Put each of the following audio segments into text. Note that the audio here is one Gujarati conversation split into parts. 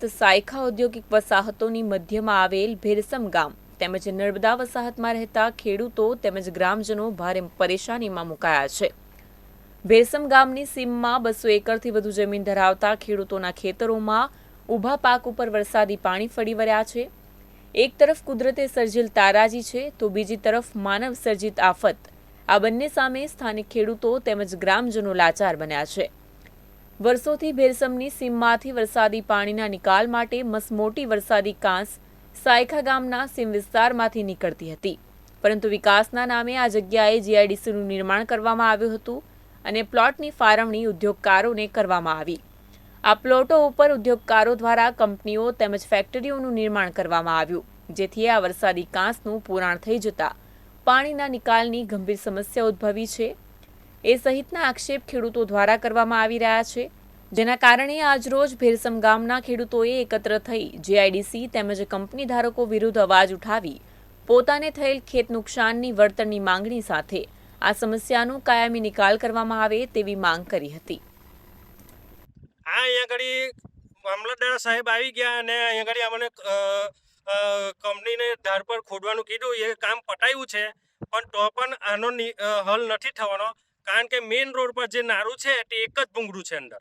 સાયખા ઔદ્યોગિક વસાહતોની મધ્યમાં આવેલ ભેરસમ ગામ તેમજ નર્મદા વસાહતમાં રહેતા ખેડૂતો તેમજ ગ્રામજનો ભારે પરેશાનીમાં મુકાયા છે. ભેરસમ ગામની સીમમાં બસો એકરથી વધુ જમીન ધરાવતા ખેડૂતોના ખેતરોમાં ઊભા પાક ઉપર વરસાદી પાણી ફરી વળ્યા છે. એક તરફ કુદરતે સર્જેલ તારાજી છે તો બીજી તરફ માનવ સર્જિત આફત. આ બંને સામે સ્થાનિક ખેડૂતો તેમજ ગ્રામજનો લાચાર બન્યા છે. વર્ષોથી ભેરસમની સીમમાંથી વરસાદી પાણીના નિકાલ માટે મસમોટી વરસાદી કાંસ સાયખા ગામના સીમ વિસ્તારમાંથી નીકળતી હતી. પરંતુ વિકાસના નામે આ જગ્યાએ જીઆઈડીસીનું નિર્માણ કરવામાં આવ્યું હતું અને પ્લોટની ફાળવણી ઉદ્યોગકારોને કરવામાં આવી. આ પ્લોટો ઉપર ઉદ્યોગકારો દ્વારા કંપનીઓ તેમજ ફેક્ટરીઓનું નિર્માણ કરવામાં આવ્યું, જેથી આ વરસાદી કાંસનું પુરાણ થઈ જતા પાણીના નિકાલની ગંભીર સમસ્યા ઉદ્ભવી છે એ સહિતના આક્ષેપ ખેડૂતો દ્વારા કરવામાં આવી રહ્યા છે. જેના કારણે આજરોજ ભેરસમ ગામના ખેડૂતોએ એકત્ર થઈ જેઆઈડીસી તેમજ કંપની ધારકો વિરુદ્ધ અવાજ ઉઠાવી પોતાને થયેલ ખેત નુકસાનની વળતરની માંગણી સાથે આ સમસ્યાનું કાયમી નિકાલ કરવામાં આવે તેવી માંગ કરી હતી. આ અહીંયા ઘડી મામલતદાર સાહેબ આવી ગયા અને અહીંયા ઘડી અમને કંપનીને ધાર પર ખોડવાનું કીધું. એ કામ પટાયું છે, પણ તો પણ આનો હલ નથી થવાનો. કારણ કે મેઇન રોડ પર જે નારું છે તે એક જ ભૂંગળું છે અંદર.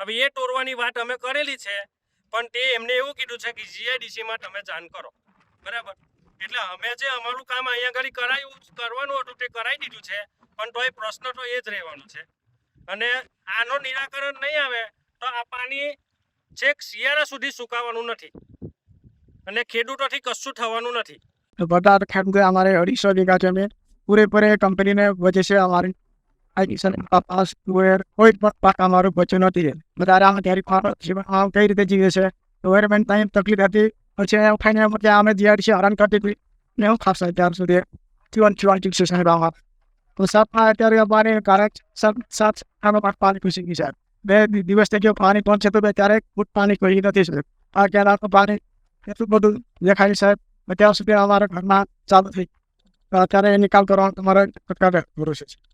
હવે એ તોડવાની વાત અમે કરેલી છે, પણ તે એમને એવું કીધું છે કે જીઆઈડીસીમાં તમે જાણ કરો. બરાબર? એટલે અમે જે અમારું કામ અહીંયા આગળ કરાયું કરવાનું હતું તે કરાવી દીધું છે, પણ તો એ પ્રશ્ન તો એ જ રહેવાનો છે. અને આનો નિરાકરણ નહીં આવે, તો આ પાણી છેક શિયાળા સુધી સુકાવાનું નથી. અને ખેડૂતોથી કશું થવાનું નથી. તો બધા ખેડૂતો અમારે અઢીસો વીઘા જમીન પૂરેપૂરે કંપનીને વજે છે અમારી. આઈસન પાપા સ્ક્વેર કોઈ પાક અમારું બચ્યું નથી બધા આમ ત્યારે આમ કઈ રીતે જીવે છે એન્વાયરમેન્ટ ટાઈમ તકલીફ હતી પછી ઉઠાઈને એમ અમે જ્યાં છે હેરાન કરતી હતી ને હું ખાસ ત્યાર સુધી જીવન જીવન ચીકશે સાહેબ તો સાપમાં અત્યારે અમારે કારણ સાત સાત આમાં પાક પાણી ઘૂસી ગઈ સાહેબ બે દિવસ થઈ પાણી પણ છે તો ત્યારે ફૂટ પાણી કોઈ નથી સાહેબ આ ક્યાં પાણી એટલું બધું દેખાય સાહેબ અત્યાર સુધી અમારા ઘરમાં ચાલુ થઈ અત્યારે નિકાલ કરવાનો તમારે સરકારે છે